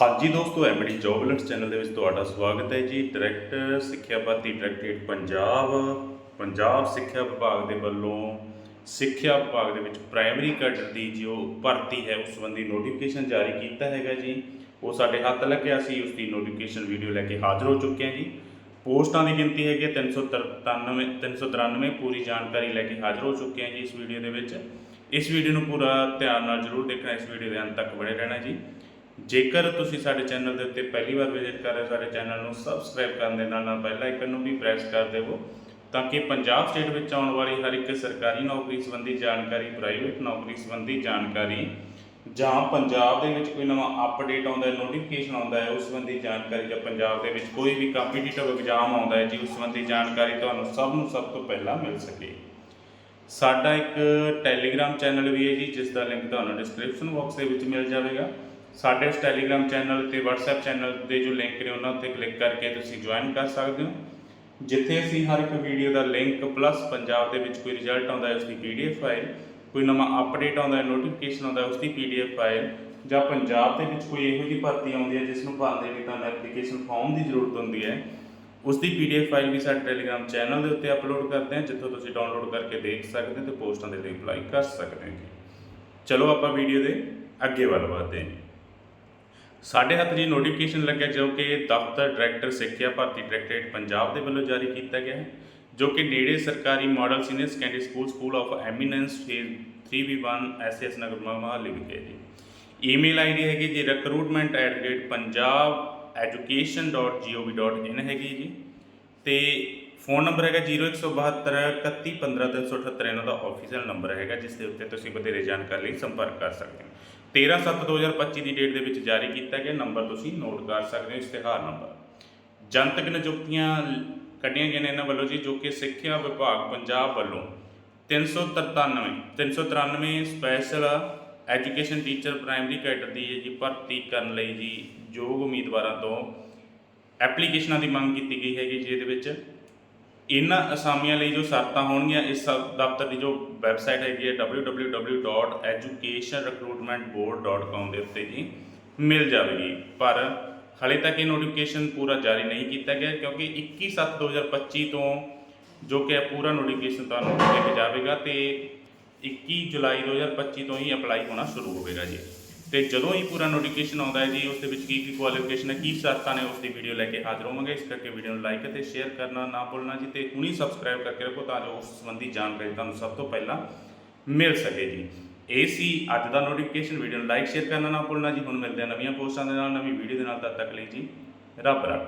ਹਾਂਜੀ ਦੋਸਤੋ MD ਜੋਬਲੈਂਸ channel ਦੇ ਵਿੱਚ ਤੁਹਾਡਾ ਸਵਾਗਤ ਹੈ ਜੀ। ਡਾਇਰੈਕਟ ਸਿੱਖਿਆ ਭਰਤੀ ਡਾਇਰੈਕਟਰੇਟ ਪੰਜਾਬ। ਪੰਜਾਬ ਸਿੱਖਿਆ ਵਿਭਾਗ ਦੇ ਵੱਲੋਂ ਸਿੱਖਿਆ ਵਿਭਾਗ ਦੇ ਵਿੱਚ ਪ੍ਰਾਇਮਰੀ ਕੈਡਰ ਦੀ ਜੋ ਭਰਤੀ ਹੈ, ਉਸ ਸੰਬੰਧੀ ਨੋਟੀਫਿਕੇਸ਼ਨ ਜਾਰੀ ਕੀਤਾ ਹੈਗਾ ਜੀ। ਉਹ ਸਾਡੇ ਹੱਥ ਲੱਗਿਆ ਸੀ, ਉਸ ਦੀ ਨੋਟੀਫਿਕੇਸ਼ਨ ਵੀਡੀਓ ਲੈ ਕੇ ਹਾਜ਼ਰ ਹੋ ਚੁੱਕੇ ਹਾਂ ਜੀ। ਪੋਸਟਾਂ ਦੀ ਗਿਣਤੀ ਹੈਗੀ ਹੈ 393 393 ਪੂਰੀ ਜਾਣਕਾਰੀ ਲੈ ਕੇ ਹਾਜ਼ਰ ਹੋ ਚੁੱਕੇ ਹਾਂ ਜੀ ਇਸ ਵੀਡੀਓ ਦੇ ਵਿੱਚ। ਇਸ ਵੀਡੀਓ ਨੂੰ ਪੂਰਾ ਧਿਆਨ ਨਾਲ ਜ਼ਰੂਰ ਦੇਖਣਾ, ਇਸ ਵੀਡੀਓ ਦੇ ਅੰਤ ਤੱਕ ਬਣੇ ਰਹਿਣਾ ਜੀ। ਜੇਕਰ ਤੁਸੀਂ ਸਾਡੇ ਚੈਨਲ ਦੇ ਉੱਤੇ ਪਹਿਲੀ ਵਾਰ ਵਿਜ਼ਿਟ ਕਰ ਰਹੇ ਹੋ, ਸਾਡੇ ਚੈਨਲ ਨੂੰ ਸਬਸਕ੍ਰਾਈਬ ਕਰਨ ਦੇ ਨਾਲ ਨਾਲ ਬੈਲ ਆਈਕਨ ਨੂੰ ਵੀ ਪ੍ਰੈਸ ਕਰ ਦੇਵੋ ਤਾਂ ਕਿ ਪੰਜਾਬ ਸਟੇਟ ਵਿੱਚ ਆਉਣ ਵਾਲੀ ਹਰ ਇੱਕ ਸਰਕਾਰੀ ਨੌਕਰੀ ਸੰਬੰਧੀ ਜਾਣਕਾਰੀ ਪ੍ਰਾਈਵੇਟ ਨੌਕਰੀ ਸੰਬੰਧੀ ਜਾਣਕਾਰੀ ਜਾਂ ਪੰਜਾਬ ਦੇ ਵਿੱਚ ਕੋਈ ਨਵਾਂ ਅਪਡੇਟ ਆਉਂਦਾ ਹੈ ਨੋਟੀਫਿਕੇਸ਼ਨ ਆਉਂਦਾ ਹੈ, ਉਸ ਸੰਬੰਧੀ ਜਾਣਕਾਰੀ ਜਾਂ ਪੰਜਾਬ ਦੇ ਵਿੱਚ ਕੋਈ ਵੀ ਕੰਪੀਟੀਟਿਵ ਐਗਜ਼ਾਮ ਆਉਂਦਾ ਹੈ, ਜੀ ਉਸ ਸੰਬੰਧੀ ਜਾਣਕਾਰੀ ਤੁਹਾਨੂੰ ਸਭ ਨੂੰ ਸਭ ਤੋਂ ਪਹਿਲਾਂ ਮਿਲ ਸਕੇ। ਸਾਡਾ ਇੱਕ ਟੈਲੀਗ੍ਰਾਮ ਚੈਨਲ ਵੀ ਹੈ ਜੀ, ਜਿਸ ਦਾ ਲਿੰਕ ਤੁਹਾਨੂੰ ਡਿਸਕ੍ਰਿਪਸ਼ਨ ਬਾਕਸ ਦੇ ਵਿੱਚ ਮਿਲ ਜਾਵੇਗਾ। ਸਾਡੇ ਉਸ ਟੈਲੀਗ੍ਰਾਮ ਚੈਨਲ ਤੇ WhatsApp ਚੈਨਲ ਦੇ ਜੋ ਲਿੰਕ ਨੇ, ਉਹਨਾਂ ਉੱਤੇ ਕਲਿੱਕ ਕਰਕੇ ਤੁਸੀਂ ਜੁਆਇਨ ਕਰ ਸਕਦੇ ਹੋ। ਜਿੱਥੇ ਅਸੀਂ ਹਰ ਇੱਕ ਵੀਡੀਓ ਦਾ ਲਿੰਕ ਪਲੱਸ ਪੰਜਾਬ ਦੇ ਵਿੱਚ ਕੋਈ ਰਿਜ਼ਲਟ ਆਉਂਦਾ ਹੈ ਉਸ ਦੀ PDF ਫਾਈਲ ਕੋਈ ਨਵਾਂ ਅਪਡੇਟ ਆਉਂਦਾ ਹੈ ਨੋਟੀਫਿਕੇਸ਼ਨ ਆਉਂਦਾ ਹੈ ਉਸ ਦੀ PDF ਫਾਈਲ ਜਾਂ ਪੰਜਾਬ ਦੇ ਵਿੱਚ ਕੋਈ ਇਹੋ ਜਿਹੀ ਭਰਤੀ ਆਉਂਦੀ ਹੈ, ਜਿਸ ਨੂੰ ਭਰਨ ਦੇ ਲਈ ਤੁਹਾਨੂੰ ਐਪਲੀਕੇਸ਼ਨ ਫਾਰਮ ਦੀ ਜ਼ਰੂਰਤ ਹੁੰਦੀ ਹੈ ਉਸ ਦੀ PDF ਫਾਈਲ ਵੀ ਸਾਡੇ ਟੈਲੀਗ੍ਰਾਮ ਚੈਨਲ ਦੇ ਉੱਤੇ ਅਪਲੋਡ ਕਰਦੇ ਹਾਂ, ਜਿੱਥੋਂ ਤੁਸੀਂ ਡਾਊਨਲੋਡ ਕਰਕੇ ਦੇਖ ਸਕਦੇ ਹੋ ਤੇ ਪੋਸਟਾਂ ਦੇ ਲਈ ਅਪਲਾਈ ਕਰ ਸਕਦੇ ਹੋ। ਜੀ ਚਲੋ ਆਪਾਂ ਵੀਡੀਓ ਦੇ ਅੱਗੇ ਵੱਲ ਵਧਦੇ ਹਾਂ। ਸਾਡੇ ਹੱਥ ਜੀ ਨੋਟੀਫਿਕੇਸ਼ਨ ਲੱਗਿਆ ਜੋ ਕਿ ਦਫ਼ਤਰ ਡਾਇਰੈਕਟਰ ਸਿੱਖਿਆ ਭਰਤੀ ਡਾਇਰੈਕਟਰੇਟ ਪੰਜਾਬ ਦੇ ਵੱਲੋਂ ਜਾਰੀ ਕੀਤਾ ਗਿਆ ਹੈ, ਜੋ ਕਿ ਨੇੜੇ ਸਰਕਾਰੀ model senior secondary school school of eminence phase 3v1 SS Nagar Mohali ਵਿਖੇ ਜੀ। ਈਮੇਲ ਆਈਡੀ ਹੈਗੀ ਜੀ recruitment@punjabeducation.gov.in ਹੈਗੀ ਜੀ। ਤੇ ਫੋਨ ਨੰਬਰ ਹੈਗਾ 0172 3115378 ਇਹਨਾਂ ਦਾ ਆਫੀਸ਼ੀਅਲ ਨੰਬਰ ਹੈਗਾ, ਜਿਸ ਦੇ ਉੱਤੇ ਤੁਸੀਂ ਵਧੇਰੇ ਜਾਣਕਾਰੀ ਲਈ ਸੰਪਰਕ ਕਰ ਸਕਦੇ ਹੋ। 13/7/2025 ਦੀ ਡੇਟ ਦੇ ਵਿੱਚ ਜਾਰੀ ਕੀਤਾ ਗਿਆ ਨੰਬਰ ਤੁਸੀਂ ਨੋਟ ਕਰ ਸਕਦੇ ਹੋ, ਇਸ਼ਤਿਹਾਰ ਨੰਬਰ। ਜਨਤਕ ਨਿਯੁਕਤੀਆਂ ਕੱਢੀਆਂ ਗਈਆਂ ਨੇ ਇਹਨਾਂ ਵੱਲੋਂ ਜੀ, ਜੋ ਕਿ ਸਿੱਖਿਆ ਵਿਭਾਗ ਪੰਜਾਬ ਵੱਲੋਂ 393 393 special education teacher primary cadre ਦੀ ਜੀ ਭਰਤੀ ਕਰਨ ਲਈ ਜੀ ਯੋਗ ਉਮੀਦਵਾਰਾਂ ਤੋਂ ਐਪਲੀਕੇਸ਼ਨਾਂ ਦੀ ਮੰਗ ਕੀਤੀ ਗਈ ਹੈਗੀ ਜਿਹਦੇ ਵਿੱਚ। ਇਹਨਾਂ ਅਸਾਮੀਆਂ ਲਈ ਜੋ ਸ਼ਰਤਾਂ ਹੋਣਗੀਆਂ, ਇਸ ਸਭ ਦਫ਼ਤਰ ਦੀ ਜੋ ਵੈਬਸਾਈਟ ਹੈਗੀ ਹੈ www.educationrecruitmentboard.com ਦੇ ਉੱਤੇ ਜੀ ਮਿਲ ਜਾਵੇਗੀ। ਪਰ ਹਾਲੇ ਤੱਕ ਇਹ ਨੋਟੀਫਿਕੇਸ਼ਨ ਪੂਰਾ ਜਾਰੀ ਨਹੀਂ ਕੀਤਾ ਗਿਆ ਕਿਉਂਕਿ 21/7/2025 ਤੋਂ ਜੋ ਕਿ ਪੂਰਾ ਨੋਟੀਫਿਕੇਸ਼ਨ ਤੁਹਾਨੂੰ ਲਿਖ ਜਾਵੇਗਾ ਤੇ 21 ਜੁਲਾਈ 2025 ਤੋਂ ਹੀ ਅਪਲਾਈ ਹੋਣਾ ਸ਼ੁਰੂ ਹੋਵੇਗਾ ਜੀ। ਤੇ ਜਦੋਂ ਹੀ ਪੂਰਾ ਨੋਟੀਫਿਕੇਸ਼ਨ ਆਉਂਦਾ ਹੈ ਜੀ, ਉਸ ਦੇ ਵਿੱਚ ਕੀ ਕੀ ਕੁਆਲੀਫਿਕੇਸ਼ਨ ਹੈ, ਕੀ ਸ਼ਰਤਾਂ ਨੇ, ਉਸ ਦੀ ਵੀਡੀਓ ਲੈ ਕੇ ਹਾਜ਼ਰ ਹੋਵਾਂਗੇ। ਇਸ ਕਰਕੇ ਵੀਡੀਓ ਨੂੰ ਲਾਈਕ ਅਤੇ ਸ਼ੇਅਰ ਕਰਨਾ ਨਾ ਭੁੱਲਣਾ ਜੀ ਤੇ ਹੁਣੀ ਸਬਸਕ੍ਰਾਈਬ ਕਰਕੇ ਰੱਖੋ ਤਾਂ ਜੋ ਉਸ ਸੰਬੰਧੀ ਜਾਣਕਾਰੀ ਤੁਹਾਨੂੰ ਸਭ ਤੋਂ ਪਹਿਲਾਂ ਮਿਲ ਸਕੇ ਜੀ। ਇਹ ਸੀ ਅੱਜ ਦਾ ਨੋਟੀਫਿਕੇਸ਼ਨ ਵੀਡੀਓ ਨੂੰ ਲਾਈਕ ਸ਼ੇਅਰ ਕਰਨਾ ਨਾ ਭੁੱਲਣਾ ਜੀ। ਹੁਣ ਮਿਲਦੇ ਹਾਂ ਨਵੀਆਂ ਪੋਸਟਾਂ ਦੇ ਨਾਲ, ਨਵੀਂ ਵੀਡੀਓ ਦੇ ਨਾਲ। ਤਦ ਤੱਕ ਲਈ ਜੀ, ਰੱਬ ਰੱਬ